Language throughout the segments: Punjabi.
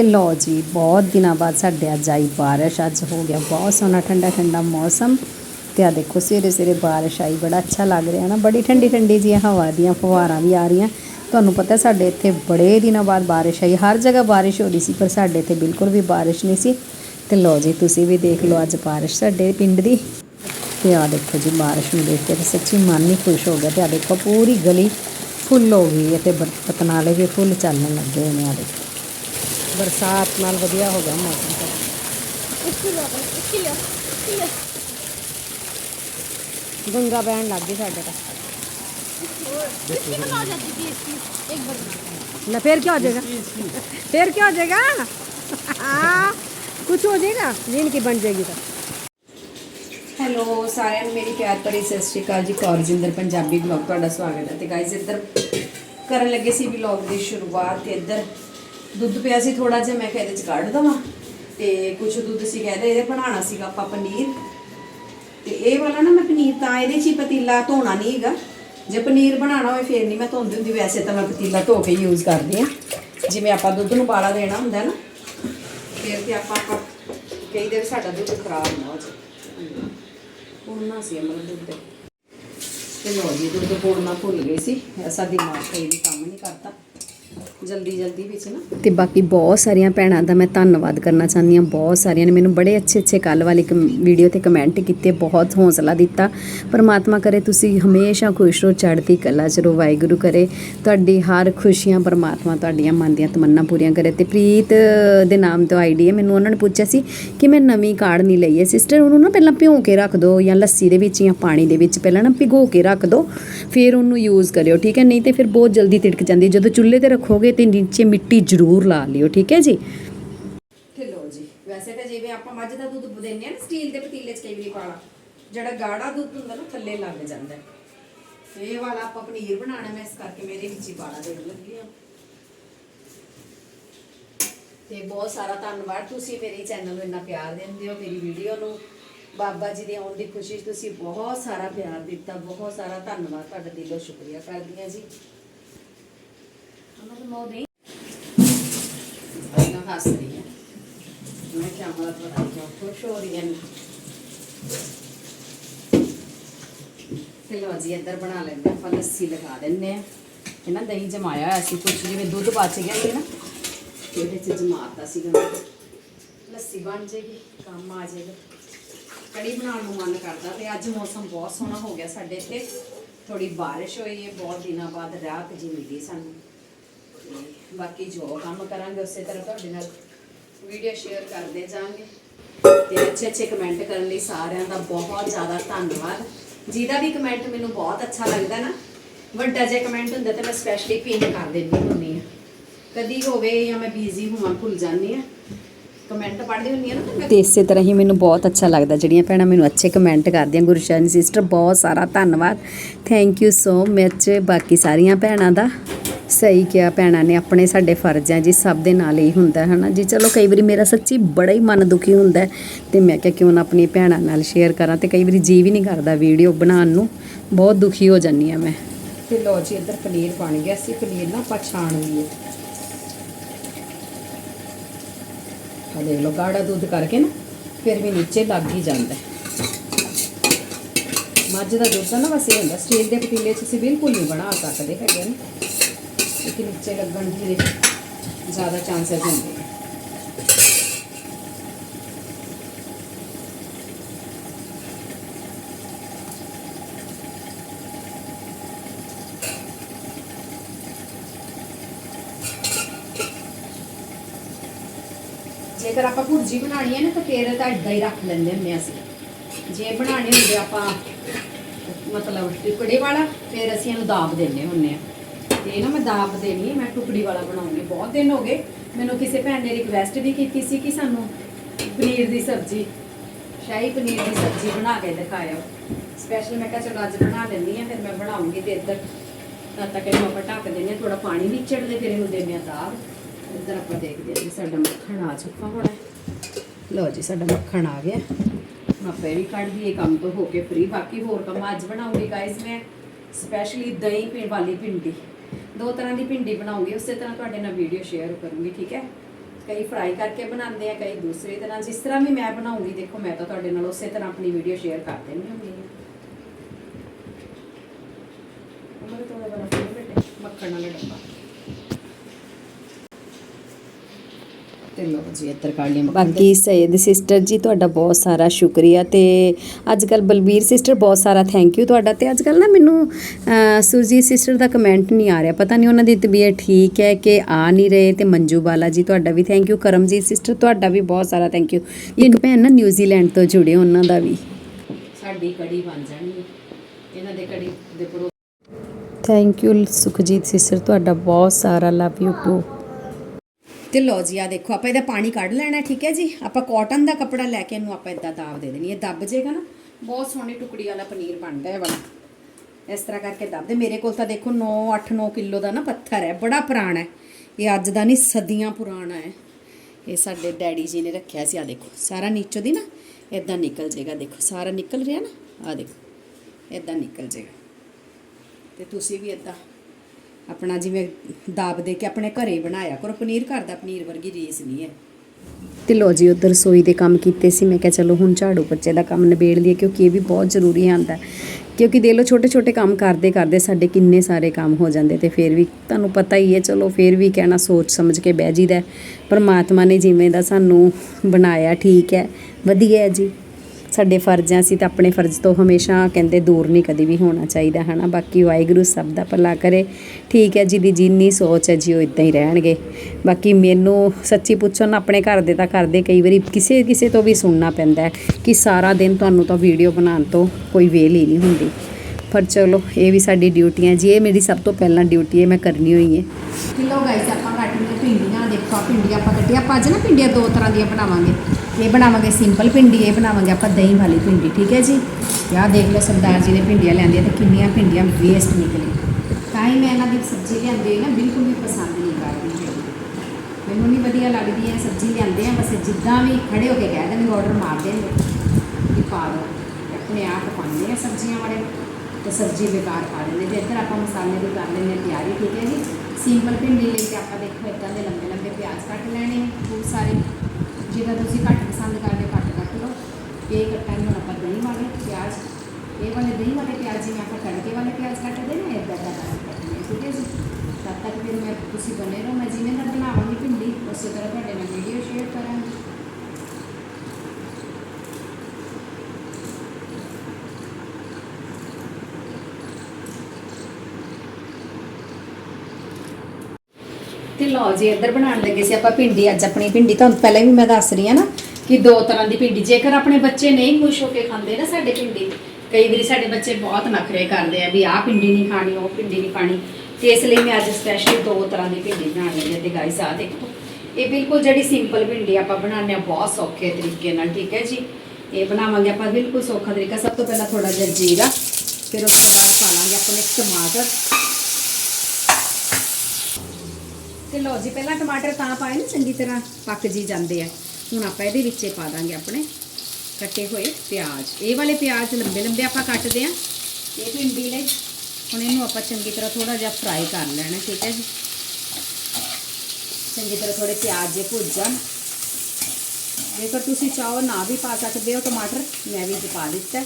ਤੇ ਲਓ ਜੀ, ਬਹੁਤ ਦਿਨਾਂ ਬਾਅਦ ਸਾਡੇ ਅੱਜ ਆਈ ਬਾਰਿਸ਼, ਅੱਜ ਹੋ ਗਿਆ ਬਹੁਤ ਸੋਹਣਾ ਠੰਡਾ ਠੰਡਾ ਮੌਸਮ ਤੇ ਆ ਦੇਖੋ ਸਵੇਰੇ ਸਵੇਰੇ ਬਾਰਿਸ਼ ਆਈ, ਬੜਾ ਅੱਛਾ ਲੱਗ ਰਿਹਾ ਨਾ, ਬੜੀ ਠੰਡੀ ਠੰਡੀ ਜੀ ਹਵਾ ਦੀਆਂ ਫੁਹਾਰਾਂ ਵੀ ਆ ਰਹੀਆਂ। ਤੁਹਾਨੂੰ ਪਤਾ ਸਾਡੇ ਇੱਥੇ ਬੜੇ ਦਿਨਾਂ ਬਾਅਦ ਬਾਰਿਸ਼ ਆਈ, ਹਰ ਜਗ੍ਹਾ ਬਾਰਿਸ਼ ਹੋ ਰਹੀ ਸੀ, ਪਰ ਸਾਡੇ ਇੱਥੇ ਬਿਲਕੁਲ ਵੀ ਬਾਰਿਸ਼ ਨਹੀਂ ਸੀ। ਤੇ ਲਓ ਜੀ, ਤੁਸੀਂ ਵੀ ਦੇਖ ਲਓ ਅੱਜ ਬਾਰਿਸ਼ ਸਾਡੇ ਪਿੰਡ ਦੀ। ਤੇ ਆ ਦੇਖੋ ਜੀ, ਬਾਰਿਸ਼ ਨੂੰ ਦੇਖ ਕੇ ਤਾਂ ਸੱਚੀ ਮਨ ਹੀ ਖੁਸ਼ ਹੋ ਗਿਆ ਤੇ ਆ ਦੇਖੋ ਪੂਰੀ ਗਲੀ ਫੁੱਲ ਹੋ ਗਈ ਹੈ ਤੇ ਬਰਸਾਤ ਵੀ ਫੁੱਲ ਚੱਲਣ ਲੱਗੇ ਹੋਏ ਨੇ ਆ ਦੇਖੋ। ਬਰਸਾਤ ਨਾਲ ਵਧੀਆ ਹੋ ਗਿਆ ਮੌਸਮ ਤਾਂ। ਗੰਗਾ ਬਹਿਣ ਲੱਗ ਗਈ ਸਾਡੇ ਤਾਂ। ਨਾ ਫਿਰ ਕੀ ਹੋ ਜਾਏਗਾ? ਫਿਰ ਕੀ ਹੋ ਜਾਏਗਾ? ਕੁਝ ਹੋ ਜਾਏਗਾ? ਜੀਨ ਕੀ ਬਣ ਜਾਏਗੀ ਤਾਂ। ਹੈਲੋ ਸਾਰਿਆਂ ਨੂੰ ਮੇਰੀ ਪਿਆਰ ਭਰੀ ਸਤਿ ਸ਼੍ਰੀ ਅਕਾਲ ਜੀ। ਕੌਰਜਿੰਦਰ ਪੰਜਾਬੀ ਬਲੌਗ ਤੁਹਾਡਾ ਸਵਾਗਤ ਹੈ। ਤੇ ਗਾਇਜ਼ ਇੱਧਰ ਕਰਨ ਲੱਗੇ ਸੀ ਵਲੌਗ ਦੀ ਸ਼ੁਰੂਆਤ ਤੇ ਇੱਧਰ ਦੁੱਧ ਪਿਆ ਸੀ ਥੋੜਾ ਜਿਹਾ, ਮੈਂ ਕਿਹਾ ਇਹਦੇ ਚ ਕੱਢ ਦਵਾਂ। ਤੇ ਕੁਝ ਦੁੱਧ ਸੀ, ਕਹਿੰਦੇ ਇਹਦੇ ਬਣਾਉਣਾ ਸੀਗਾ ਆਪਾਂ ਪਨੀਰ। ਤੇ ਇਹ ਵਾਲਾ ਨਾ ਮੈਂ ਪਨੀਰ ਤਾਂ ਇਹਦੇ ਚ ਹੀ ਪਤੀਲਾ ਧੋਣਾ ਨਹੀਂ ਹੈਗਾ। ਜੇ ਪਨੀਰ ਬਣਾਉਣਾ ਹੋਵੇ, ਫੇਰ ਨਹੀਂ ਮੈਂ ਧੋਂਦੀ ਹੁੰਦੀ। ਵੈਸੇ ਤਾਂ ਮੈਂ ਪਤੀਲਾ ਧੋ ਕੇ ਯੂਜ਼ ਕਰਦੀ ਆ ਜਿਵੇਂ ਆਪਾਂ ਦੁੱਧ ਨੂੰ ਬਾਲਾ ਦੇਣਾ ਹੁੰਦਾ ਨਾ, ਫੇਰ ਤੇ ਆਪਾਂ ਆਪਾਂ ਕਈ ਦੇ ਸਾਡਾ ਦੁੱਧ ਖਰਾਬ ਨਾ ਹੋ ਜਾਏ। ਪੁੰਨਾ ਸੀ ਅਮਰ ਦੁੱਧ। ਤੇ ਲੋ ਜੀ, ਦੁੱਧ ਪੋੜਨਾ ਭੁੱਲ ਗਈ ਸੀ। ਐਸਾ ਦਿਮਾਗ ਕਈ ਵੀ ਕੰਮ ਨਹੀਂ ਕਰਦਾ ਜਲਦੀ ਜਲਦੀ ਵਿੱਚ ਨਾ। ਤੇ ਬਾਕੀ ਬਹੁਤ ਸਾਰੀਆਂ ਭੈਣਾਂ ਦਾ ਮੈਂ ਧੰਨਵਾਦ ਕਰਨਾ ਚਾਹੁੰਦੀ ਹਾਂ। ਬਹੁਤ ਸਾਰੀਆਂ ਨੇ ਮੈਨੂੰ ਬੜੇ ਅੱਛੇ ਅੱਛੇ ਕੱਲ ਵਾਲੀ ਵੀਡੀਓ ਤੇ ਕਮੈਂਟ ਕੀਤੇ, ਬਹੁਤ ਹੌਸਲਾ ਦਿੱਤਾ। ਪਰਮਾਤਮਾ ਕਰੇ ਤੁਸੀਂ ਹਮੇਸ਼ਾ ਖੁਸ਼ ਰਹੋ, ਚੜ੍ਹਦੀ ਕਲਾ ਚ ਰਹੋ, ਵਾਹਿਗੁਰੂ ਕਰੇ। ਤੁਹਾਡੀ ਹਰ ਖੁਸ਼ੀਆਂ ਪਰਮਾਤਮਾ ਤੁਹਾਡੀਆਂ ਮਨ ਦੀਆਂ ਤਮੰਨਾ ਪੂਰੀਆਂ ਕਰੇ। ਤੇ ਪ੍ਰੀਤ ਦੇ ਨਾਮ ਤੋਂ ਆਈਡੀ ਹੈ, ਮੈਨੂੰ ਉਹਨਾਂ ਨੇ ਪੁੱਛਿਆ ਸੀ ਕਿ ਮੈਂ ਨਵੀਂ ਕਾਰਡ ਨਹੀਂ ਲਈ ਹੈ। ਸਿਸਟਰ ਉਹਨੂੰ ਨਾ ਪਹਿਲਾਂ ਭਿਉਂ ਕੇ ਰੱਖ ਦਿਓ ਜਾਂ ਲੱਸੀ ਦੇ ਵਿੱਚ ਜਾਂ ਪਾਣੀ ਦੇ ਵਿੱਚ ਪਹਿਲਾਂ ਨਾ ਭਿਗੋ ਕੇ ਰੱਖ ਦਿਓ ਫਿਰ ਉਹਨੂੰ ਯੂਜ਼ ਕਰਿਓ, ਠੀਕ ਹੈ? ਨਹੀਂ ਤੇ ਫਿਰ ਬਹੁਤ ਜਲਦੀ ਤਿੜਕ ਜਾਂਦੀ ਜਦੋਂ ਚੁੱਲ੍ਹੇ ਤੇ ਰੱਖੋਗੇ ਤੇ ਨੀਚੇ ਮਿੱਟੀ ਜ਼ਰੂਰ ਲਾ ਲਿਓ, ਠੀਕ ਹੈ ਜੀ? ਲੋ ਜੀ, ਵੈਸੇ ਤਾਂ ਜਿਵੇਂ ਆਪਾਂ ਮੱਝ ਦਾ ਦੁੱਧ ਦਿੰਦੇ ਆ ਨਾ, ਸਟੀਲ ਦੇ ਪਤੀਲੇ 'ਚ ਕਈ ਵਾਰੀ ਪਾਲਾ, ਜਿਹੜਾ ਗਾੜਾ ਦੁੱਧ ਹੁੰਦਾ ਨਾ ਥੱਲੇ ਲੱਗ ਜਾਂਦਾ ਇਹ ਵਾਲਾ ਆਪਾਂ ਪਨੀਰ ਬਣਾਉਣਾ ਮੈਂ ਇਸ ਕਰਕੇ ਮੇਰੇ ਵਿੱਚ ਹੀ ਪਾਲਾ ਦੇਣ ਲੱਗੀ ਆ ਤੇ ਬਹੁਤ ਸਾਰਾ ਧੰਨਵਾਦ, ਤੁਸੀਂ ਮੇਰੇ ਚੈਨਲ ਨੂੰ ਇੰਨਾ ਪਿਆਰ ਦਿੰਦੇ ਹੋ, ਮੇਰੀ ਵੀਡੀਓ ਨੂੰ। ਬਾਬਾ ਜੀ ਦੇ ਆਉਣ ਦੀ ਖੁਸ਼ੀ 'ਚ ਤੁਸੀਂ ਬਹੁਤ ਸਾਰਾ ਪਿਆਰ ਦਿੱਤਾ, ਬਹੁਤ ਸਾਰਾ ਧੰਨਵਾਦ, ਤੁਹਾਡਾ ਦਿਲੋਂ ਸ਼ੁਕਰੀਆ ਕਰਦੀ ਹਾਂ ਜੀ। ਅਮਰ ਮੋ ਨਹੀਂ ਆਈਨਾ ਹੱਸ ਰਹੀ ਹੈ ਮੈਂ ਕਿਹਾ ਅਮਰ ਪਤਾ ਨਹੀਂ ਕਿਉਂ ਖੁਸ਼ ਹੋ ਜੀ ਇੱਧਰ ਬਣਾ ਲੈਂਦੇ ਆਪਾਂ ਲੱਸੀ ਲਗਾ ਦਿੰਦੇ ਆ ਇਹ ਨਾ। ਦਹੀਂ ਜਮਾਇਆ ਹੋਇਆ ਸੀ ਕੁਝ ਜਿਵੇਂ ਦੁੱਧ ਬਚ ਗਿਆ ਸੀ ਨਾ ਇਹਦੇ ਚ ਜਮਾਤਾ ਸੀਗਾ ਲੱਸੀ ਬਣ ਜੇਗੀ ਕੰਮ ਆ ਜਾਏਗਾ ਕੜੀ ਬਣਾਉਣ ਨੂੰ ਮਨ ਕਰਦਾ ਤੇ ਅੱਜ ਮੌਸਮ ਬਹੁਤ ਸੋਹਣਾ ਹੋ ਗਿਆ ਸਾਡੇ ਇੱਥੇ ਥੋੜੀ ਬਾਰਿਸ਼ ਹੋਈ ਹੈ, ਬਹੁਤ ਦਿਨਾਂ ਬਾਅਦ ਰਾਹਤ ਜੀ ਮਿਲੀ ਸਾਨੂੰ ਬਾਕੀ ਜੋ ਕੰਮ ਕਰਾਂਗੇ ਉਸੇ ਤਰ੍ਹਾਂ ਤੁਹਾਡੇ ਨਾਲ ਵੀਡੀਓ ਸ਼ੇਅਰ ਕਰਦੇ ਜਾਵਾਂਗੇ। ਤੇ ਅੱਛੇ ਅੱਛੇ ਕਮੈਂਟ ਕਰਨ ਲਈ ਸਾਰਿਆਂ ਦਾ ਬਹੁਤ ਜ਼ਿਆਦਾ ਧੰਨਵਾਦ। ਜਿਹਦਾ ਵੀ ਕਮੈਂਟ ਮੈਨੂੰ ਬਹੁਤ ਅੱਛਾ ਲੱਗਦਾ ਨਾ, ਵੱਡਾ ਜਿਹਾ ਕਮੈਂਟ ਹੁੰਦਾ ਤੇ ਮੈਂ ਸਪੈਸ਼ਲੀ ਪਿਨ ਕਰ ਦਿੰਦੀ ਹੁੰਦੀ ਆ ਕਦੀ ਹੋਵੇ ਜਾਂ ਮੈਂ ਬਿਜ਼ੀ ਹੋਵਾਂ, ਭੁੱਲ ਜਾਂਦੀ ਆ ਕਮੈਂਟ ਪੜ੍ਹਦੀ ਹੁੰਦੀ ਆ ਨਾ ਤੇ ਇਸੇ ਤਰ੍ਹਾਂ ਹੀ ਮੈਨੂੰ ਬਹੁਤ ਅੱਛਾ ਲੱਗਦਾ, ਜਿਹੜੀਆਂ ਭੈਣਾਂ ਮੈਨੂੰ ਅੱਛੇ ਕਮੈਂਟ ਕਰਦੀਆਂ ਗੁਰਸ਼ਰਨ ਸਿਸਟਰ ਬਹੁਤ ਸਾਰਾ ਧੰਨਵਾਦ। ਥੈਂਕ ਯੂ ਸੋ ਮੱਚ ਬਾਕੀ ਸਾਰੀਆਂ ਭੈਣਾਂ ਦਾ। ਸਹੀ ਕਿਹਾ ਭੈਣਾਂ ਨੇ, ਆਪਣੇ ਸਾਡੇ ਫਰਜ਼ ਹੈ ਜੀ, ਸਭ ਦੇ ਨਾਲ ਹੀ ਹੁੰਦਾ ਹੈ ਨਾ ਜੀ। ਚਲੋ ਕਈ ਵਾਰੀ ਮੇਰਾ ਸੱਚੀ ਬੜਾ ਹੀ ਮਨ ਦੁਖੀ ਹੁੰਦਾ ਹੈ ਤੇ ਮੈਂ ਕਿਹਾ ਕਿਉਂ ਨਾ ਆਪਣੀ ਭੈਣਾਂ ਨਾਲ ਸ਼ੇਅਰ ਕਰਾਂ ਤੇ ਕਈ ਵਾਰੀ ਜੀ ਵੀ ਨਹੀਂ ਕਰਦਾ ਵੀਡੀਓ ਬਣਾਉਣ ਨੂੰ। ਬਹੁਤ ਦੁਖੀ ਹੋ ਜਾਂਦੀ ਆ ਮੈਂ। ਤੇ ਲੋ ਜੀ, ਇੱਧਰ ਪਨੀਰ ਬਣ ਗਿਆ ਸੀ, ਪਨੀਰ ਨਾ ਆਪਾਂ ਛਾਣ ਲਈਏ ਆ ਦੇਖ ਲਓ, ਗਾੜਾ ਦੁੱਧ ਕਰਕੇ ਨਾ, ਫਿਰ ਵੀ ਨੀਚੇ ਲੱਗ ਹੀ ਜਾਂਦਾ ਮੱਝ ਦਾ ਦੁੱਧ ਨਾ ਵਸੇ ਹੁੰਦਾ, ਸਟੀਲ ਦੇ ਪਤੀਲੇ 'ਚ ਅਸੀਂ ਬਿਲਕੁਲ ਨਹੀਂ ਬਣਾ ਸਕਦੇ ਹੈਗੇ ਨਾ। ਕਿਉਂਕਿ ਨੀਚੇ ਲੱਗਣ ਦੀ ਜ਼ਿਆਦਾ ਚਾਂਸਸ ਹੁੰਦੇ ਨੇ। ਜੇਕਰ ਆਪਾਂ ਭੁਰਜੀ ਬਣਾਣੀ ਹੈ ਨਾ, ਤਾਂ ਫੇਰ ਤਾਂ ਏਦਾਂ ਹੀ ਰੱਖ ਲੈਂਦੇ ਹੁੰਦੇ ਹਾਂ ਅਸੀਂ। ਜੇ ਬਣਾਣੀ ਹੁੰਦੇ ਆਪਾਂ, ਮਤਲਬ ਟੁਕੜੇ ਵਾਲਾ, ਫਿਰ ਅਸੀਂ ਇਹਨੂੰ ਦਾਬ ਦਿੰਦੇ ਹੁੰਦੇ ਆ ਤੇ ਨਾ ਮੈਂ ਦਾਬ ਦੇਣੀ ਹੈ, ਮੈਂ ਟੁਕੜੀ ਵਾਲਾ ਬਣਾਉਂਗੀ। ਬਹੁਤ ਦਿਨ ਹੋ ਗਏ, ਮੈਨੂੰ ਕਿਸੇ ਭੈਣ ਨੇ ਰਿਕਵੈਸਟ ਵੀ ਕੀਤੀ ਸੀ ਕਿ ਸਾਨੂੰ ਪਨੀਰ ਦੀ ਸਬਜ਼ੀ, ਸ਼ਾਹੀ ਪਨੀਰ ਦੀ ਸਬਜ਼ੀ ਬਣਾ ਕੇ ਦਿਖਾਇਓ। ਸਪੈਸ਼ਲ ਮੈਂ ਕਿਹਾ ਚਲੋ ਅੱਜ ਬਣਾ ਲੈਂਦੀ ਆ ਫਿਰ ਮੈਂ ਬਣਾਉਂਗੀ ਤੇ ਇੱਧਰ ਤਦ ਤੱਕ ਇਹਨੂੰ ਆਪਾਂ ਢੱਕ ਦਿੰਦੇ ਹਾਂ ਥੋੜਾ ਪਾਣੀ ਨਿਚੜਦੇ ਫਿਰ ਇਹਨੂੰ ਦਿੰਦੇ ਹਾਂ ਦਾਬ। ਇੱਧਰ ਆਪਾਂ ਦੇਖਦੇ ਹਾਂ ਜੀ ਸਾਡਾ ਮੱਖਣ ਆ ਚੁੱਕਾ ਹੋਣਾ ਲਓ ਜੀ, ਸਾਡਾ ਮੱਖਣ ਆ ਗਿਆ। ਹੁਣ ਵੀ ਕੱਢ ਦਈਏ, ਕੰਮ ਤੋਂ ਹੋ ਕੇ ਫ੍ਰੀ ਬਾਕੀ ਹੋਰ ਕੰਮ ਅੱਜ ਬਣਾਉਂਗੀ ਗਾਇਜ਼ ਮੈਂ ਸਪੈਸ਼ਲੀ ਦਹੀਂ ਪੀਣ ਵਾਲੀ ਭਿੰਡੀ। ਦੋ ਤਰ੍ਹਾਂ ਦੀ ਭਿੰਡੀ ਬਣਾਉਂਗੀ ਉਸੇ ਤਰ੍ਹਾਂ ਤੁਹਾਡੇ ਨਾਲ ਵੀਡੀਓ ਸ਼ੇਅਰ ਕਰੂੰਗੀ, ਠੀਕ ਹੈ? ਕਈ ਫਰਾਈ ਕਰਕੇ ਬਣਾਉਂਦੇ ਆ, ਕਈ ਦੂਸਰੇ ਤਰ੍ਹਾਂ, ਜਿਸ ਤਰ੍ਹਾਂ ਵੀ ਮੈਂ ਬਣਾਉਂਗੀ, ਦੇਖੋ ਮੈਂ ਤਾਂ ਤੁਹਾਡੇ ਨਾਲ ਉਸੇ ਤਰ੍ਹਾਂ ਆਪਣੀ ਵੀਡੀਓ ਸ਼ੇਅਰ ਕਰ ਦਿੰਦੀ ਹੁੰਦੀ ਹੈ, ਮੱਖਣ ਵਾਲਾ ਡੱਬਾ। ਤੇ ਲੋ ਜੀ ਇੱਧਰ ਕਰ ਲਈ ਬਾਕੀ ਸੈਦ ਸਿਸਟਰ ਜੀ ਤੁਹਾਡਾ ਬਹੁਤ ਸਾਰਾ ਸ਼ੁਕਰੀਆ ਤੇ ਅੱਜ ਕੱਲ ਬਲਬੀਰ ਸਿਸਟਰ ਬਹੁਤ ਸਾਰਾ ਥੈਂਕ ਯੂ ਤੁਹਾਡਾ ਤੇ ਅੱਜ ਕੱਲ ਨਾ ਮੈਨੂੰ ਸੁਰਜੀਤ ਸਿਸਟਰ ਦਾ ਕਮੈਂਟ ਨਹੀਂ ਆ ਰਿਹਾ। ਪਤਾ ਨਹੀਂ ਉਹਨਾਂ ਦੀ ਤਬੀਅਤ ਠੀਕ ਹੈ ਕਿ ਆ ਨਹੀਂ ਰਹੇ ਤੇ ਮੰਜੂ ਬਾਲਾ ਜੀ ਤੁਹਾਡਾ ਵੀ ਥੈਂਕ ਯੂ ਕਰਮਜੀਤ ਸਿਸਟਰ ਤੁਹਾਡਾ ਵੀ ਬਹੁਤ ਸਾਰਾ ਥੈਂਕ ਯੂ ਇਹ ਭੈਣ ਨਾ ਨਿਊਜ਼ੀਲੈਂਡ ਤੋਂ ਜੁੜੇ ਉਹਨਾਂ ਦਾ ਵੀ। ਸਾਡੀ ਕੜੀ ਬਣ ਜਾਣੀ ਇਹਨਾਂ ਦੇ ਕੜੀ ਦੇ ਪਰੋ ਥੈਂਕ ਯੂ ਸੁਖਜੀਤ ਸਿਸਟਰ ਤੁਹਾਡਾ ਬਹੁਤ ਸਾਰਾ ਲਵ ਯੂ ਟੂ ਤੇ ਲੋ ਜੀ ਆ ਦੇਖੋ, ਆਪਾਂ ਇਹਦਾ ਪਾਣੀ ਕੱਢ ਲੈਣਾ, ਠੀਕ ਹੈ ਜੀ? ਆਪਾਂ ਕਾਟਨ ਦਾ ਕੱਪੜਾ ਲੈ ਕੇ ਇਹਨੂੰ ਆਪਾਂ ਇਦਾਂ ਦਾਬ ਦੇ ਦੇਣੀ ਇਹ ਦੱਬ ਜੇਗਾ ਨਾ, ਬਹੁਤ ਸੋਹਣੀ ਟੁਕੜੀ ਵਾਲਾ ਪਨੀਰ ਬਣਦਾ ਹੈ ਵਾਲਾ। ਇਸ ਤਰ੍ਹਾਂ ਕਰਕੇ ਦੱਬ ਦੇ ਮੇਰੇ ਕੋਲ ਤਾਂ ਦੇਖੋ 9 8 9 ਕਿਲੋ ਦਾ ਨਾ ਪੱਥਰ ਹੈ, ਬੜਾ ਪੁਰਾਣਾ ਹੈ। ਇਹ ਅੱਜ ਦਾ ਨਹੀਂ, ਸਦੀਆਂ ਪੁਰਾਣਾ ਹੈ। ਇਹ ਸਾਡੇ ਡੈਡੀ ਜੀ ਨੇ ਰੱਖਿਆ ਸੀ ਆ ਦੇਖੋ, ਸਾਰਾ ਨੀਚੋਂ ਦੀ ਨਾ ਇਦਾਂ ਨਿਕਲ ਜੇਗਾ, ਦੇਖੋ, ਸਾਰਾ ਨਿਕਲ ਰਿਹਾ ਨਾ ਆ ਦੇਖੋ ਇਦਾਂ ਨਿਕਲ ਜੇਗਾ। ਤੇ ਤੁਸੀਂ ਵੀ ਇਦਾਂ ਆਪਣਾ ਜਿਵੇਂ ਦਾਬ ਦੇ ਕੇ ਆਪਣੇ ਘਰੇ ਬਣਾਇਆ ਕਰੋ, ਪਨੀਰ ਘਰ ਦਾ ਪਨੀਰ ਵਰਗੀ ਰੀਸ ਨਹੀਂ ਹੈ। ਤੇ ਲੋ ਜੀ, ਉਧਰ ਰਸੋਈ ਦੇ ਕੰਮ ਕੀਤੇ ਸੀ, ਮੈਂ ਕਿਹਾ ਚਲੋ ਹੁਣ ਝਾੜੂ ਬੱਚੇ ਦਾ ਕੰਮ ਨਿਬੇੜ ਲਈਏ, ਕਿਉਂਕਿ ਇਹ ਵੀ ਬਹੁਤ ਜ਼ਰੂਰੀ ਆਂਦਾ ਕਿਉਂਕਿ ਦੇ ਲੋ ਛੋਟੇ ਛੋਟੇ ਕੰਮ ਕਰਦੇ ਕਰਦੇ ਸਾਡੇ ਕਿੰਨੇ ਸਾਰੇ ਕੰਮ ਹੋ ਜਾਂਦੇ ਤੇ ਫਿਰ ਵੀ ਤੁਹਾਨੂੰ ਪਤਾ ਹੀ ਹੈ, ਚਲੋ ਫਿਰ ਵੀ ਕਹਿਣਾ ਸੋਚ ਸਮਝ ਕੇ ਬਹਿ ਜੀਦਾ ਪਰਮਾਤਮਾ ਨੇ ਜਿਵੇਂ ਦਾ ਸਾਨੂੰ ਬਣਾਇਆ, ਠੀਕ ਹੈ। ਵਧੀਆ ਹੈ ਜੀ। ਸਾਡੇ ਫਰਜ਼ ਆ ਅਸੀਂ ਤਾਂ ਆਪਣੇ ਫਰਜ਼ ਤੋਂ ਹਮੇਸ਼ਾ ਕਹਿੰਦੇ ਦੂਰ ਨਹੀਂ ਕਦੇ ਵੀ ਹੋਣਾ ਚਾਹੀਦਾ, ਹਨਾ? ਬਾਕੀ ਵਾਹਿਗੁਰੂ ਸਭ ਦਾ ਭਲਾ ਕਰੇ। ਠੀਕ ਹੈ ਜਿਹਦੀ ਜਿੰਨੀ ਸੋਚ ਹੈ ਜੀ, ਉਹ ਇਦਾਂ ਹੀ ਰਹਿਣਗੇ। ਬਾਕੀ ਮੈਨੂੰ ਸੱਚੀ ਪੁੱਛੋ ਨਾ, ਆਪਣੇ ਘਰ ਦੇ ਤਾਂ ਕਰਦੇ ਕਈ ਵਾਰੀ ਕਿਸੇ ਕਿਸੇ ਤੋਂ ਵੀ ਸੁਣਨਾ ਪੈਂਦਾ ਹੈ ਕਿ ਸਾਰਾ ਦਿਨ ਤੁਹਾਨੂੰ ਤਾਂ ਵੀਡੀਓ ਬਣਾਉਣ ਤੋਂ ਕੋਈ ਵੇਲ ਹੀ ਨਹੀਂ ਹੁੰਦੀ। ਪਰ ਚਲੋ, ਇਹ ਵੀ ਸਾਡੀ ਡਿਊਟੀ ਹੈ ਜੀ, ਇਹ ਮੇਰੀ ਸਭ ਤੋਂ ਪਹਿਲਾਂ ਡਿਊਟੀ ਹੈ, ਮੈਂ ਕਰਨੀ ਹੋਈ ਹੈ। ਕਿਲੋ ਗਾਈਸ ਆਪਾਂ ਕੱਟ ਲਈਆਂ ਭਿੰਡੀਆਂ ਦੇਖੋ ਭਿੰਡੀਆਂ ਆਪਾਂ ਕੱਟੀ ਆਪਾਂ ਅੱਜ ਨਾ ਭਿੰਡੀਆਂ ਦੋ ਤਰ੍ਹਾਂ ਦੀਆਂ ਬਣਾਵਾਂਗੇ। ਇਹ ਬਣਾਵਾਂਗੇ ਸਿੰਪਲ ਭਿੰਡੀ, ਇਹ ਬਣਾਵਾਂਗੇ ਆਪਾਂ ਦਹੀਂ ਵਾਲੀ ਭਿੰਡੀ, ਠੀਕ ਹੈ ਜੀ? ਆਹ ਦੇਖ ਲਓ ਸਰਦਾਰ ਜੀ ਨੇ ਭਿੰਡੀਆਂ ਲਿਆਂਦੀਆਂ ਤੇ ਕਿੰਨੀਆਂ ਭਿੰਡੀਆਂ ਵੇਸਟ ਨਿਕਲੀ ਤਾਂ ਹੀ ਮੈਂ ਇਹਨਾਂ ਦੀ ਸਬਜ਼ੀ ਲਿਆਂਦੀ ਨਾ, ਬਿਲਕੁਲ ਵੀ ਪਸੰਦ ਨਹੀਂ ਕਰਦੀ ਮੈਨੂੰ ਨਹੀਂ ਵਧੀਆ ਲੱਗਦੀ ਹੈ ਸਬਜ਼ੀ ਲਿਆਂਦੇ ਆ, ਬਸ ਜਿੱਦਾਂ ਵੀ ਖੜੇ ਹੋ ਕੇ ਕਹਿ ਦਿੰਦੇ ਆਰਡਰ ਮਾਰ ਦੇਣਗੇ। ਕਿ ਪਾ ਦਿਓ ਆਪਣੇ ਆਪ ਪਾਉਂਦੇ ਆ ਸਬਜ਼ੀਆਂ ਵਾਲੇ, ਤੇ ਸਬਜ਼ੀ ਬੇਕਾਰ ਪਾ ਦਿੰਦੇ ਜੇ ਇੱਧਰ ਆਪਾਂ ਮਸਾਲੇ ਦੀ ਕਰ ਲੈਂਦੇ ਹਾਂ, ਤਿਆਰੀ, ਠੀਕ ਹੈ ਜੀ? ਸਿੰਪਲ ਭਿੰਡੀ ਲਈ ਤੇ ਆਪਾਂ ਦੇਖੋ ਇੱਦਾਂ ਦੇ ਲੰਬੇ ਲੰਬੇ ਪਿਆਜ਼ ਕੱਟ ਲੈਣੇ, ਬਹੁਤ ਸਾਰੇ ਜਿਹਦਾ ਤੁਸੀਂ ਘੱਟ ਪਸੰਦ ਕਰਦੇ ਹੋ, ਘੱਟ ਕੱਟ ਲਓ ਇਹ ਕੱਟਾਂਗੇ ਹੁਣ ਆਪਾਂ ਦਹੀਂ ਵਾਲੇ ਪਿਆਜ਼ ਇਹ ਵਾਲੇ ਦਹੀਂ ਵਾਲੇ ਪਿਆਜ਼ ਜਿਵੇਂ ਆਪਾਂ ਤੜਕੇ ਵਾਲੇ ਪਿਆਜ਼ ਕੱਟਦੇ ਨੇ ਇੱਦਾਂ ਦਾ ਕੱਟਣੇ ਆ, ਠੀਕ ਹੈ ਜੀ? ਤਦ ਤੱਕ ਫਿਰ ਮੈਂ ਤੁਸੀਂ ਬਨੇ ਰਹੋ ਮੈਂ ਜਿਵੇਂ ਦਾ ਬਣਾਵਾਂਗੀ ਭਿੰਡੀ ਉਸੇ ਤਰ੍ਹਾਂ ਤੁਹਾਡੇ ਨਾਲ ਵੀਡੀਓ ਸ਼ੇਅਰ ਕਰਾਂਗੀ। ਤੇ ਲਓ ਜੀ ਇੱਧਰ ਬਣਾਉਣ ਲੱਗੇ ਸੀ ਆਪਾਂ ਭਿੰਡੀ ਅੱਜ ਆਪਣੀ ਭਿੰਡੀ ਤੁਹਾਨੂੰ ਪਹਿਲਾਂ ਵੀ ਮੈਂ ਦੱਸ ਰਹੀ ਹਾਂ ਨਾ ਕਿ ਦੋ ਤਰ੍ਹਾਂ ਦੀ ਭਿੰਡੀ। ਜੇਕਰ ਆਪਣੇ ਬੱਚੇ ਨਹੀਂ ਖੁਸ਼ ਹੋ ਕੇ ਖਾਂਦੇ ਨਾ ਸਾਡੇ ਭਿੰਡੀ, ਕਈ ਵਾਰੀ ਸਾਡੇ ਬੱਚੇ ਬਹੁਤ ਨਖਰੇ ਕਰਦੇ ਆ ਵੀ ਆਹ ਭਿੰਡੀ ਨਹੀਂ ਖਾਣੀ, ਉਹ ਭਿੰਡੀ ਨਹੀਂ ਖਾਣੀ। ਤੇ ਇਸ ਲਈ ਮੈਂ ਅੱਜ ਸਪੈਸ਼ਲੀ ਦੋ ਤਰ੍ਹਾਂ ਦੀ ਭਿੰਡੀ ਬਣਾ ਲੱਗੀ ਹਾਂ ਤੇ ਗਾਇਸ ਆ ਦੇਖੋ। ਇਹ ਬਿਲਕੁਲ ਜਿਹੜੀ ਸਿੰਪਲ ਭਿੰਡੀ ਆਪਾਂ ਬਣਾਉਂਦੇ ਆ ਬਹੁਤ ਸੌਖੇ ਤਰੀਕੇ ਨਾਲ, ਠੀਕ ਹੈ ਜੀ? ਇਹ ਬਣਾਵਾਂਗੇ ਆਪਾਂ ਬਿਲਕੁਲ ਸੌਖਾ ਤਰੀਕਾ। ਸਭ ਤੋਂ ਪਹਿਲਾਂ ਥੋੜਾ ਜਿਹਾ ਜੀਰਾ, ਫਿਰ ਉਸ ਤੋਂ ਬਾਅਦ ਪਾ ਲਾਂਗੇ ਆਪਣੇ ਟਮਾਟਰ। ਤੇ ਲਓ ਜੀ, ਪਹਿਲਾਂ ਟਮਾਟਰ ਤਾਂ ਪਾਏ ਨਾ, ਚੰਗੀ ਤਰ੍ਹਾਂ ਪੱਕ ਜੀ ਜਾਂਦੇ ਆ। ਹੁਣ ਆਪਾਂ ਇਹਦੇ ਵਿੱਚੇ ਪਾ ਦਾਂਗੇ ਆਪਣੇ ਕੱਟੇ ਹੋਏ ਪਿਆਜ਼। ਇਹ ਵਾਲੇ ਪਿਆਜ਼ ਲੰਬੇ ਲੰਬੇ ਆਪਾਂ ਕੱਟਦੇ ਆ ਇਹ ਭਿੰਡੀ ਲਈ। ਹੁਣ ਇਹਨੂੰ ਆਪਾਂ ਚੰਗੀ ਤਰ੍ਹਾਂ ਥੋੜਾ ਜਿਹਾ ਫਰਾਈ ਕਰ ਲੈਣਾ, ਠੀਕ ਹੈ ਜੀ। ਚੰਗੀ ਤਰ੍ਹਾਂ ਥੋੜੇ ਪਿਆਜ਼ ਜੇ ਭੁੱਜ ਜਾਣ। ਜੇਕਰ ਤੁਸੀਂ ਚਾਹੋ ਨਾ ਵੀ ਪਾ ਸਕਦੇ ਹੋ ਟਮਾਟਰ, ਮੈਂ ਵੀ ਪਾ ਦਿੱਤਾ।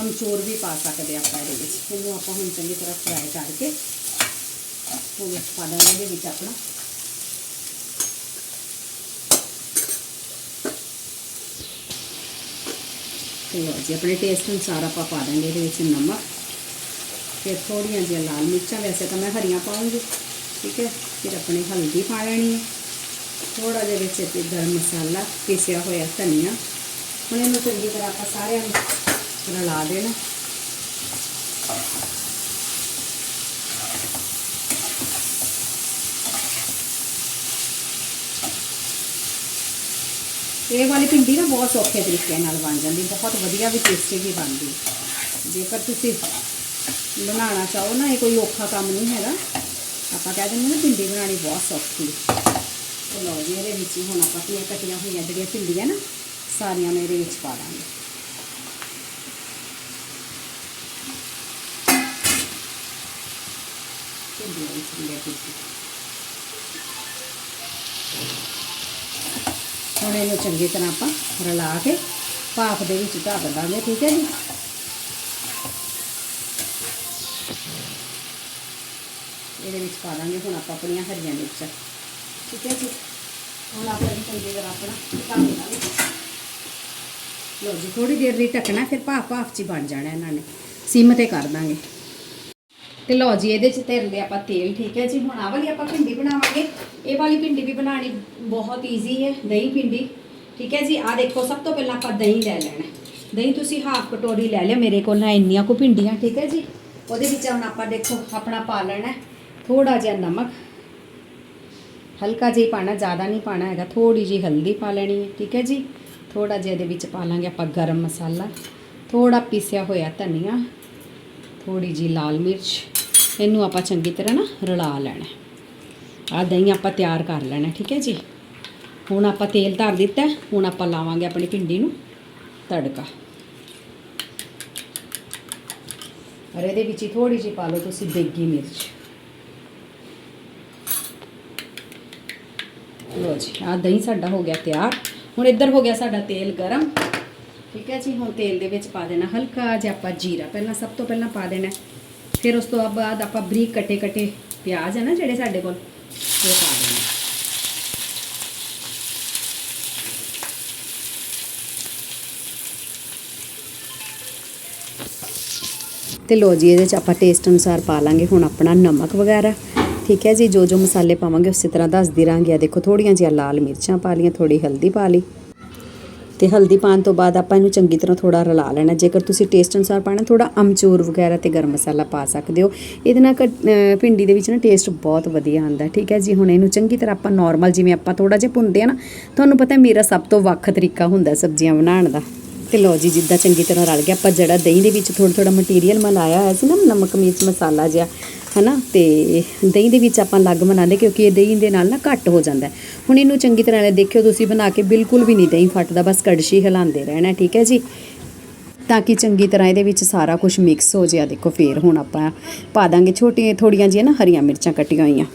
ਅਮਚੂਰ ਵੀ ਪਾ ਸਕਦੇ ਆਪਾਂ ਇਹਦੇ ਵਿੱਚ। ਇਹਨੂੰ ਆਪਾਂ ਹੁਣ ਚੰਗੀ ਤਰ੍ਹਾਂ ਫਰਾਈ ਕਰਕੇ ਉਹ ਪਾ ਦਾਂਗੇ ਇਹਦੇ ਵਿੱਚ ਆਪਣਾ ਲਓ ਜੀ। ਆਪਣੇ ਟੇਸਟ ਅਨੁਸਾਰ ਆਪਾਂ ਪਾ ਦਾਂਗੇ ਇਹਦੇ ਵਿੱਚ ਨਮਕ ਫਿਰ ਥੋੜੀਆਂ ਜਿਹੀਆਂ ਲਾਲ ਮਿਰਚਾਂ। ਵੈਸੇ ਤਾਂ ਮੈਂ ਹਰੀਆਂ ਪਾਉਂਗੀ ਠੀਕ ਹੈ? ਫਿਰ ਆਪਣੀ ਹਲਦੀ ਪਾ ਲੈਣੀ ਹੈ। ਥੋੜਾ ਜਿਹਾ ਵਿੱਚ ਤੇ ਗਰਮ ਮਸਾਲਾ ਪੀਸਿਆ ਹੋਇਆ ਧਨੀਆ। ਹੁਣ ਇਹਨੂੰ ਚੰਗੀ ਤਰ੍ਹਾਂ ਆਪਾਂ ਸਾਰਿਆਂ ਨੂੰ ਰਲਾ ਦੇਣਾ। ਇਹ ਵਾਲੀ ਭਿੰਡੀ ਨਾ ਬਹੁਤ ਸੌਖੇ ਤਰੀਕੇ ਨਾਲ ਬਣ ਜਾਂਦੀ, ਬਹੁਤ ਵਧੀਆ ਵੀ ਟੇਸਟੀ ਵੀ ਬਣਦੀ। ਜੇਕਰ ਤੁਸੀਂ ਬਣਾਉਣਾ ਚਾਹੋ ਨਾ, ਇਹ ਕੋਈ ਔਖਾ ਕੰਮ ਨਹੀਂ ਹੈਗਾ। ਆਪਾਂ ਕਹਿ ਦਿੰਦੇ ਨਾ ਭਿੰਡੀ ਬਣਾਉਣੀ ਬਹੁਤ ਸੌਖੀ। ਤੇ ਲਓ ਜੀ, ਇਹਦੇ ਵਿੱਚ ਹੀ ਹੁਣ ਆਪਾਂ ਪੀਆਂ ਕੱਟੀਆਂ ਹੋਈਆਂ ਜਿਹੜੀਆਂ ਭਿੰਡੀਆਂ ਨਾ, ਸਾਰੀਆਂ ਮੈਂ ਇਹਦੇ ਵਿੱਚ ਪਾ ਦਾਂਗੇ। ਭਿੰਡੀਆਂ ਵਿੱਚ ਲੈ ਕੇ ਹੁਣ ਇਹਨੂੰ ਚੰਗੀ ਤਰ੍ਹਾਂ ਆਪਾਂ ਰਲਾ ਕੇ ਭਾਫ ਦੇ ਵਿੱਚ ਢੱਕ ਦਾਂਗੇ, ਠੀਕ ਹੈ ਜੀ? ਇਹਦੇ ਵਿੱਚ ਪਾ ਦਾਂਗੇ ਹੁਣ ਆਪਾਂ ਆਪਣੀਆਂ ਹਰੀਆਂ ਮਿਰਚਾਂ, ਠੀਕ ਹੈ ਜੀ? ਹੁਣ ਆਪਾਂ ਇਹਨੂੰ ਚੰਗੀ ਤਰ੍ਹਾਂ ਆਪਣਾ ਢੱਕ ਦਾਂਗੇ ਲਓ ਜੀ ਥੋੜੀ ਦੇਰ ਲਈ ਢੱਕਣਾ, ਫਿਰ ਭਾਫ ਭਾਫ ਚ ਹੀ ਬਣ ਜਾਣਾ ਇਹਨਾਂ ਨੇ। ਸਿਮ ਤੇ ਕਰ ਦਾਂਗੇ। ਤੇ ਲਓ ਜੀ, ਇਹਦੇ ਚ ਧਰ ਲਿਆ ਆਪਾਂ ਤੇਲ, ਠੀਕ ਹੈ ਜੀ? ਹੁਣ ਆਹ ਵਾਲੀ ਆਪਾਂ ਭਿੰਡੀ ਬਣਾਵਾਂਗੇ। ਇਹ ਵਾਲੀ ਭਿੰਡੀ ਵੀ ਬਣਾਉਣੀ ਬਹੁਤ ਈਜ਼ੀ ਹੈ, ਦਹੀਂ ਭਿੰਡੀ, ਠੀਕ ਹੈ ਜੀ? ਆਹ ਦੇਖੋ, ਸਭ ਤੋਂ ਪਹਿਲਾਂ ਆਪਾਂ ਦਹੀਂ ਲੈ ਲੈਣਾ। ਦਹੀਂ ਤੁਸੀਂ ਹਾਫ ਕਟੋਰੀ ਲੈ ਲਿਆ, ਮੇਰੇ ਕੋਲ ਨਾ ਇੰਨੀਆਂ ਕੁ ਭਿੰਡੀਆਂ, ਠੀਕ ਹੈ ਜੀ? ਉਹਦੇ ਵਿੱਚ ਹੁਣ ਆਪਾਂ ਦੇਖੋ, ਆਪਣਾ ਪਾ ਲੈਣਾ ਹੈ। ਥੋੜਾ ਜਿਹਾ ਨਮਕ। ਹਲਕਾ ਜਿਹਾ ਹੀ ਪਾਣਾ ਜ਼ਿਆਦਾ ਨਹੀਂ ਪਾਣਾ ਹੈਗਾ ਥੋੜੀ ਜਿਹੀ ਹਲਦੀ ਪਾ ਲੈਣੀ ਹੈ, ਠੀਕ ਹੈ ਜੀ? ਥੋੜਾ ਜਿਹਾ ਇਹਦੇ ਵਿੱਚ ਪਾ ਲਾਂਗੇ ਆਪਾਂ ਗਰਮ ਮਸਾਲਾ। ਥੋੜਾ ਪੀਸਿਆ ਹੋਇਆ ਧਨੀਆ ਥੋੜੀ ਜੀ ਲਾਲ ਮਿਰਚ ਇਹਨੂੰ ਆਪਾਂ ਚੰਗੀ ਤਰ੍ਹਾਂ ਨਾ ਰਲਾ ਲੈਣਾ। ਆ ਦਹੀਂ ਆਪਾਂ ਤਿਆਰ ਕਰ ਲੈਣਾ, ਠੀਕ ਹੈ ਜੀ? ਹੁਣ ਆਪਾਂ ਤੇਲ ਧਰ ਦਿੱਤਾ ਹੁਣ ਆਪਾਂ ਲਾਵਾਂਗੇ ਆਪਣੀ ਭਿੰਡੀ ਨੂੰ ਤੜਕਾ। ਔਰ ਇਹਦੇ ਵਿੱਚ ਹੀ ਥੋੜੀ ਜਿਹੀ ਪਾ ਲਓ ਤੁਸੀਂ ਦੇਗੀ ਮਿਰਚ। ਲੋ ਜੀ ਆ ਦਹੀਂ ਸਾਡਾ ਹੋ ਗਿਆ ਤਿਆਰ। ਹੁਣ ਇੱਧਰ ਹੋ ਗਿਆ ਸਾਡਾ ਤੇਲ ਗਰਮ। ਠੀਕ ਹੈ ਜੀ, ਹੁਣ ਤੇਲ ਦੇ ਵਿੱਚ ਪਾ ਦੇਣਾ ਹਲਕਾ ਜਿਹਾ ਆਪਾਂ ਜੀਰਾ। ਪਹਿਲਾਂ ਸਭ ਤੋਂ ਪਹਿਲਾਂ ਪਾ ਦੇਣਾ ਫਿਰ ਉਸ ਤੋਂ ਬਾਅਦ ਆਪਾਂ ਬਰੀਕ ਕੱਟੇ ਕੱਟੇ ਪਿਆਜ਼ ਹੈ ਨਾ ਜਿਹੜੇ ਸਾਡੇ ਕੋਲ, ਉਹ ਪਾ ਦੇਣਾ ਤੇ ਲੋ ਜੀ, ਇਹਦੇ ਚ ਆਪਾਂ ਟੇਸਟ ਅਨੁਸਾਰ ਪਾ ਲਾਂਗੇ। ਹੁਣ ਆਪਣਾ ਨਮਕ ਵਗੈਰਾ, ਠੀਕ ਹੈ ਜੀ? ਜੋ ਜੋ ਮਸਾਲੇ ਪਾਵਾਂਗੇ, ਉਸੇ ਤਰ੍ਹਾਂ ਦੱਸਦੀ ਰਾਂਗੇ। ਆ ਦੇਖੋ, ਥੋੜੀਆਂ ਜਿਹੀਆਂ ਲਾਲ ਮਿਰਚਾਂ ਪਾ ਲਈਆਂ ਥੋੜੀ ਹਲਦੀ ਪਾ ਲਈ। ਤੇ ਹਲਦੀ ਪਾਉਣ ਤੋਂ ਬਾਅਦ ਆਪਾਂ ਇਹਨੂੰ ਚੰਗੀ ਤਰ੍ਹਾਂ ਥੋੜਾ ਰਲਾ ਲੈਣਾ। ਜੇਕਰ ਤੁਸੀਂ ਟੇਸਟ ਅਨੁਸਾਰ ਪਾਣਾ ਥੋੜਾ ਅਮਚੂਰ ਵਗੈਰਾ ਤੇ ਗਰਮ ਮਸਾਲਾ ਪਾ ਸਕਦੇ ਹੋ। ਇਹਦੇ ਨਾਲ ਕ- ਭਿੰਡੀ ਦੇ ਵਿੱਚ ਨਾ ਟੇਸਟ ਬਹੁਤ ਵਧੀਆ ਆਉਂਦਾ, ਠੀਕ ਹੈ ਜੀ? ਹੁਣ ਇਹਨੂੰ ਚੰਗੀ ਤਰ੍ਹਾਂ ਆਪਾਂ ਨਾਰਮਲ ਜਿਵੇਂ ਆਪਾਂ ਥੋੜਾ ਜਿਹਾ ਭੁੰਨਦੇ ਆ ਨਾ, ਤੁਹਾਨੂੰ ਪਤਾ ਮੇਰਾ ਸਭ ਤੋਂ ਵੱਖ ਤਰੀਕਾ ਹੁੰਦਾ ਸਬਜ਼ੀਆਂ ਬਣਾਉਣ ਦਾ। ਤੇ ਲੋ ਜੀ, ਜਿੱਦਾਂ ਚੰਗੀ ਤਰ੍ਹਾਂ ਰਲ ਗਿਆ। ਆਪਾਂ ਜਿਹੜਾ ਦਹੀਂ ਦੇ ਵਿੱਚ ਥੋੜਾ ਥੋੜਾ ਮਟੀਰੀਅਲ ਮਿਲਾਇਆ ਹੋਇਆ ਸੀ ਨਾ, ਨਮਕ, ਮਿਰਚ, ਮਸਾਲਾ ਜਿਹਾ। ਹਨਾ? ਤੇ ਦਹੀਂ ਦੇ ਵਿੱਚ ਆਪਾਂ ਅਲੱਗ ਬਣਾਉਂਦੇ ਕਿਉਂਕਿ ਇਹ ਦਹੀਂ ਦੇ ਨਾਲ ਨਾ ਘੱਟ ਹੋ ਜਾਂਦਾ ਹੁਣ ਇਹਨੂੰ ਚੰਗੀ ਤਰ੍ਹਾਂ ਨਾਲ ਦੇਖਿਓ, ਤੁਸੀਂ ਬਣਾ ਕੇ ਬਿਲਕੁਲ ਵੀ ਨਹੀਂ ਦਹੀਂ ਫਟਦਾ, ਬਸ ਕੜਛੀ ਹਿਲਾਉਂਦੇ ਰਹਿਣਾ, ਠੀਕ ਹੈ ਜੀ? ਤਾਂ ਕਿ ਚੰਗੀ ਤਰ੍ਹਾਂ ਇਹਦੇ ਵਿੱਚ ਸਾਰਾ ਕੁਝ ਮਿਕਸ ਹੋ ਜਾਏ। ਦੇਖੋ, ਫੇਰ ਹੁਣ ਆਪਾਂ ਪਾ ਦਾਂਗੇ ਛੋਟੀਆਂ, ਥੋੜੀਆਂ ਜਿਹੀਆਂ ਨਾ ਹਰੀਆਂ ਮਿਰਚਾਂ ਕੱਟੀਆਂ ਹੋਈਆਂ।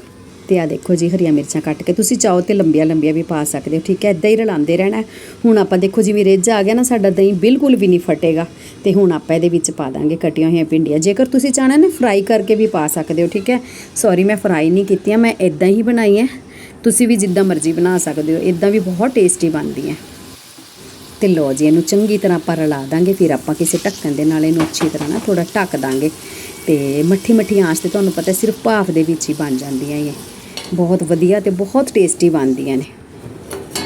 ਤੇ ਆ ਦੇਖੋ ਜੀ, ਹਰੀਆਂ ਮਿਰਚਾਂ ਕੱਟ ਕੇ ਤੁਸੀਂ ਚਾਹੋ ਤੇ ਲੰਬੀਆਂ ਲੰਬੀਆਂ ਵੀ ਪਾ ਸਕਦੇ ਹੋ, ਠੀਕ ਹੈ? ਇਦਾਂ ਹੀ ਰਲਾਉਂਦੇ ਰਹਿਣਾ। ਹੁਣ ਆਪਾਂ ਦੇਖੋ ਜਿਵੇਂ ਰਿੱਝ ਆ ਗਿਆ ਨਾ, ਸਾਡਾ ਦਹੀਂ ਬਿਲਕੁਲ ਵੀ ਨਹੀਂ ਫਟੇਗਾ। ਤੇ ਹੁਣ ਆਪਾਂ ਇਹਦੇ ਵਿੱਚ ਪਾ ਦਾਂਗੇ ਕਟੀਆਂ ਹੋਈਆਂ ਭਿੰਡੀਆਂ। ਜੇਕਰ ਤੁਸੀਂ ਚਾਹਣਾ ਨਾ ਫਰਾਈ ਕਰਕੇ ਵੀ ਪਾ ਸਕਦੇ ਹੋ, ਠੀਕ ਹੈ? ਸੌਰੀ ਮੈਂ ਫਰਾਈ ਨਹੀਂ ਕੀਤੀਆਂ, ਮੈਂ ਇਦਾਂ ਹੀ ਬਣਾਈ ਹੈ। ਤੁਸੀਂ ਵੀ ਜਿੱਦਾਂ ਮਰਜ਼ੀ ਬਣਾ ਸਕਦੇ ਹੋ ਇਦਾਂ ਵੀ ਬਹੁਤ ਟੇਸਟੀ ਬਣਦੀ ਹੈ। ਤੇ ਲੋ ਜੀ, ਇਹਨੂੰ ਚੰਗੀ ਤਰ੍ਹਾਂ ਆਪਾਂ ਰਲਾ ਦਾਂਗੇ, ਫਿਰ ਆਪਾਂ ਕਿਸੇ ਢੱਕਣ ਦੇ ਨਾਲ ਇਹਨੂੰ ਅੱਛੀ ਤਰ੍ਹਾਂ ਨਾ ਥੋੜਾ ਢੱਕ ਦਾਂਗੇ। ਤੇ ਮੱਠੀ ਮੱਠੀ ਆਂਚ ਤੇ ਤੁਹਾਨੂੰ ਪਤਾ ਸਿਰਫ ਭਾਫ ਦੇ ਵਿੱਚ ਹੀ ਬਣ ਜਾਂਦੀਆਂ ਇਹ। ਬਹੁਤ ਵਧੀਆ ਤੇ ਬਹੁਤ ਟੇਸਟੀ ਬਣਦੀਆਂ ਨੇ।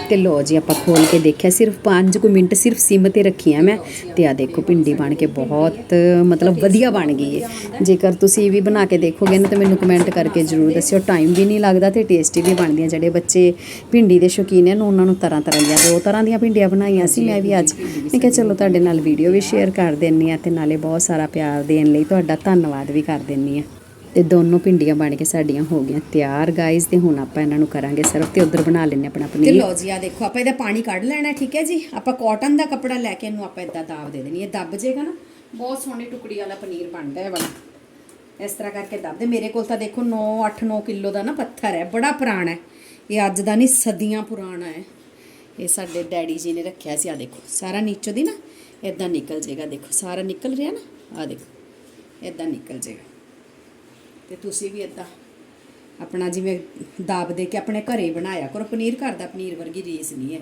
ਤੇ ਲੋ ਜੀ, ਆਪਾਂ ਖੋਲ ਕੇ ਦੇਖਿਆ, ਸਿਰਫ 5 ਕੁ ਮਿੰਟ ਸਿਰਫ ਸਿਮ ਤੇ ਰੱਖੀਆਂ ਮੈਂ। ਤੇ ਆ ਦੇਖੋ, ਭਿੰਡੀ ਬਣ ਕੇ ਬਹੁਤ, ਮਤਲਬ ਵਧੀਆ ਬਣ ਗਈ ਹੈ ਜੇਕਰ ਤੁਸੀਂ ਵੀ ਬਣਾ ਕੇ ਦੇਖੋਗੇ ਨਾ, ਤਾਂ ਮੈਨੂੰ ਕਮੈਂਟ ਕਰਕੇ ਜ਼ਰੂਰ ਦੱਸਿਓ। ਟਾਈਮ ਵੀ ਨਹੀਂ ਲੱਗਦਾ ਤੇ ਟੇਸਟੀ ਵੀ ਬਣਦੀਆਂ। ਜਿਹੜੇ ਬੱਚੇ ਭਿੰਡੀ ਦੇ ਸ਼ੌਕੀਨ ਹਨ ਉਹਨਾਂ ਨੂੰ ਤਰ੍ਹਾਂ ਤਰ੍ਹਾਂ ਦੀਆਂ, ਦੋ ਤਰ੍ਹਾਂ ਦੀਆਂ ਭਿੰਡੀਆਂ ਬਣਾਈਆਂ ਸੀ ਮੈਂ ਵੀ ਅੱਜ। ਮੈਂ ਕਿਹਾ ਚਲੋ, ਤੁਹਾਡੇ ਨਾਲ ਵੀਡੀਓ ਵੀ ਸ਼ੇਅਰ ਕਰ ਦਿੰਨੀ ਆ ਤੇ ਨਾਲੇ ਬਹੁਤ ਸਾਰਾ ਪਿਆਰ ਦੇਣ ਲਈ ਤੁਹਾਡਾ ਧੰਨਵਾਦ ਵੀ ਕਰ ਦਿੰਨੀ ਆ ਤੇ ਦੋਨੋਂ ਭਿੰਡੀਆਂ ਬਣ ਕੇ ਸਾਡੀਆਂ ਹੋ ਗਈਆਂ ਤਿਆਰ ਗਾਇਜ਼ ਤੇ ਹੁਣ ਆਪਾਂ ਇਹਨਾਂ ਨੂੰ ਕਰਾਂਗੇ ਸਰਵ ਤੇ ਉਧਰ ਬਣਾ ਲੈਣੇ ਆਪਣਾ ਪਨੀਰ। ਤੇ ਲਓ ਜੀ ਆ ਦੇਖੋ ਆਪਾਂ ਇਹਦਾ ਪਾਣੀ ਕੱਢ ਲੈਣਾ ਠੀਕ ਹੈ ਜੀ? ਆਪਾਂ ਕਾਟਨ ਦਾ ਕੱਪੜਾ ਲੈ ਕੇ ਇਹਨੂੰ ਆਪਾਂ ਇਦਾਂ ਦਾਬ ਦੇ ਦੇਣੀ ਇਹ ਦੱਬ ਜੇਗਾ ਨਾ ਬਹੁਤ ਸੋਹਣੀ ਟੁਕੜੀ ਵਾਲਾ ਪਨੀਰ ਬਣਦਾ ਹੈ ਵਾਲਾ। ਇਸ ਤਰ੍ਹਾਂ ਕਰਕੇ ਦੱਬ ਦੇ। ਮੇਰੇ ਕੋਲ ਤਾਂ ਦੇਖੋ 9 8 9 ਕਿਲੋ ਦਾ ਨਾ ਪੱਥਰ ਹੈ ਬੜਾ ਪੁਰਾਣਾ ਹੈ। ਇਹ ਅੱਜ ਦਾ ਨਹੀਂ ਸਦੀਆਂ ਪੁਰਾਣਾ ਹੈ। ਇਹ ਸਾਡੇ ਡੈਡੀ ਜੀ ਨੇ ਰੱਖਿਆ ਸੀ ਆ ਦੇਖੋ ਸਾਰਾ ਨੀਚੋਂ ਦੀ ਨਾ ਇਦਾਂ ਨਿਕਲ ਜੇਗਾ ਦੇਖੋ ਸਾਰਾ ਨਿਕਲ ਰਿਹਾ ਨਾ ਆ ਦੇਖੋ ਇਦਾਂ ਨਿਕਲ ਜੇਗਾ। ਤੇ ਤੁਸੀਂ ਵੀ ਇਦਾਂ ਆਪਣਾ ਜਿਵੇਂ ਦਾਬ ਦੇ ਕੇ ਆਪਣੇ ਘਰੇ ਬਣਾਇਆ ਕਰੋ, ਪਨੀਰ ਘਰ ਦਾ ਪਨੀਰ ਵਰਗੀ ਰੀਸ ਨਹੀਂ ਹੈ।